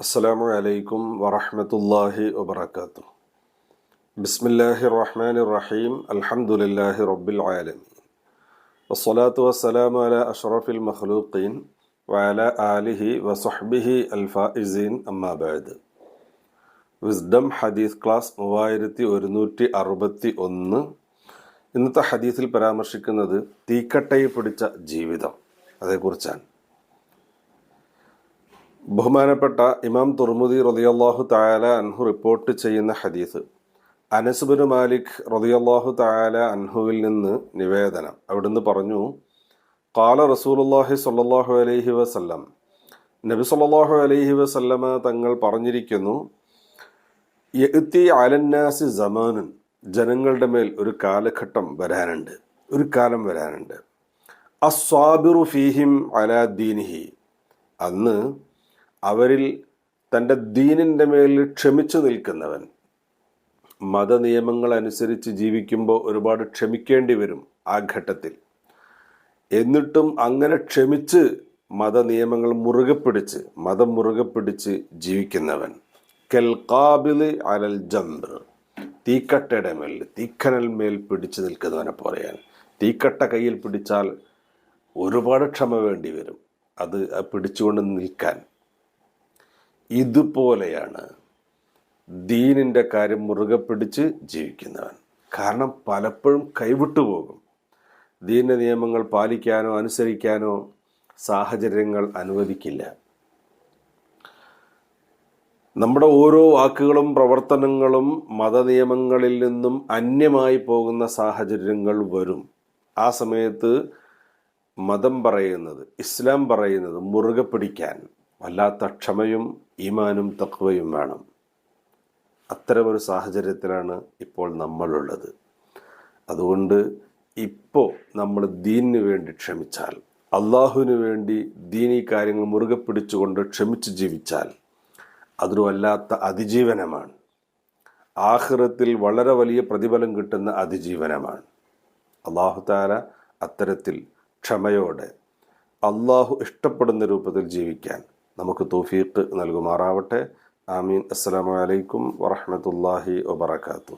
അസ്സാം വലൈക്കും വറഹമത്തല്ലാഹി വാത്തു ബിസ്മില്ലാഹി റഹ്മാൻ റഹീം അൽഹംദുലില്ലാഹി റബ്ബിൽ ആലമീൻ വസ്സലാത്തു വസ്സലാം അല അഷ്റഫിൽ മഖ്ലൂഖീൻ വഅല ആലിഹി വസഹ്ബിഹി അൽഫായിസീൻ അമ്മാബാദ് വിസ്ഡം ഹദീസ് ക്ലാസ് മൂവായിരത്തി ഒരുന്നൂറ്റി അറുപത്തി ഒന്ന്. ഇന്നത്തെ ഹദീസിൽ പരാമർശിക്കുന്നത് തീക്കട്ടയിൽ പിടിച്ച ജീവിതം. അതേക്കുറിച്ചാണ്. ബഹുമാനപ്പെട്ട ഇമാം തുർമുദി റളിയല്ലാഹു തആല അൻഹു റിപ്പോർട്ട് ചെയ്യുന്ന ഹദീസ്. അനസുബിന് മാലിക് റളിയല്ലാഹു തആല അൻഹുവിൽ നിന്ന് നിവേദനം. അവിടുന്ന് പറഞ്ഞു കാല റസൂലുള്ളാഹി സ്വല്ലല്ലാഹു അലൈഹി വസല്ലം. നബി സല്ലാഹു അലൈഹി വസല്ലമ തങ്ങൾ പറഞ്ഞിരിക്കുന്നു എത്തി അലന്നാസി ജമാനുൻ ജനങ്ങളുടെ മേൽ ഒരു കാലഘട്ടം വരാനുണ്ട്. ഒരു കാലം വരാനുണ്ട്. അസ്വാബിറു ഫീഹിം അലാ ദീനിഹി. അന്ന് അവരിൽ തന്റെ ദീനിന്റെ മേൽ ക്ഷമിച്ചു നിൽക്കുന്നവൻ. മതനിയമങ്ങൾ അനുസരിച്ച് ജീവിക്കുമ്പോൾ ഒരുപാട് ക്ഷമിക്കേണ്ടി വരും ആ ഘട്ടത്തിൽ. എന്നിട്ടും അങ്ങനെ ക്ഷമിച്ച് മതനിയമങ്ങൾ മുറുകെ പിടിച്ച് മതം മുറുകെ പിടിച്ച് ജീവിക്കുന്നവൻ. കെൽക്കാബിൽ അലൽ ജംബ് തീക്കട്ടയുടെ മേൽ തീക്കനൽ മേൽ പിടിച്ചു നിൽക്കുന്നവനെ പോലെയാണ്. തീക്കട്ട കയ്യിൽ പിടിച്ചാൽ ഒരുപാട് ക്ഷമ വേണ്ടി വരും. അത് പിടിച്ചുകൊണ്ട് നിൽക്കാൻ. ഇതുപോലെയാണ് ദീനിന്റെ കാര്യം മുറുകെ പിടിച്ച് ജീവിക്കുന്നവൻ. കാരണം പലപ്പോഴും കൈവിട്ടു പോകും. ദീന നിയമങ്ങൾ പാലിക്കാനോ അനുസരിക്കാനോ സാഹചര്യങ്ങൾ അനുവദിക്കില്ല. നമ്മുടെ ഓരോ വാക്കുകളും പ്രവർത്തനങ്ങളും മതനിയമങ്ങളിൽ നിന്നും അന്യമായി പോകുന്ന സാഹചര്യങ്ങൾ വരും. ആ സമയത്ത് മതം പറയുന്നത് ഇസ്ലാം പറയുന്നത് മുറുകെ പിടിക്കാൻ. വല്ലാത്ത ക്ഷമയും ഈമാനും തക്വയും വേണം. അത്തരമൊരു സാഹചര്യത്തിലാണ് ഇപ്പോൾ നമ്മളുള്ളത്. അതുകൊണ്ട് ഇപ്പോൾ നമ്മൾ ദീനിന് വേണ്ടി ക്ഷമിച്ചാൽ അള്ളാഹുവിന് വേണ്ടി ദീനി കാര്യങ്ങൾ മുറുകെ പിടിച്ചുകൊണ്ട് ക്ഷമിച്ച് ജീവിച്ചാൽ അതൊരു വല്ലാത്ത അതിജീവനമാണ്. ആഹ്റത്തിൽ വളരെ വലിയ പ്രതിഫലം കിട്ടുന്ന അതിജീവനമാണ്. അള്ളാഹു താല അത്തരത്തിൽ ക്ഷമയോടെ അള്ളാഹു ഇഷ്ടപ്പെടുന്ന രൂപത്തിൽ ജീവിക്കാൻ നമുക്ക് തോഫീക്ക് നൽകുമാറാവട്ടെ. ആമീൻ. അസ്സലാമലൈക്കും വറഹമത്തല്ലാഹി വബർക്കാത്തു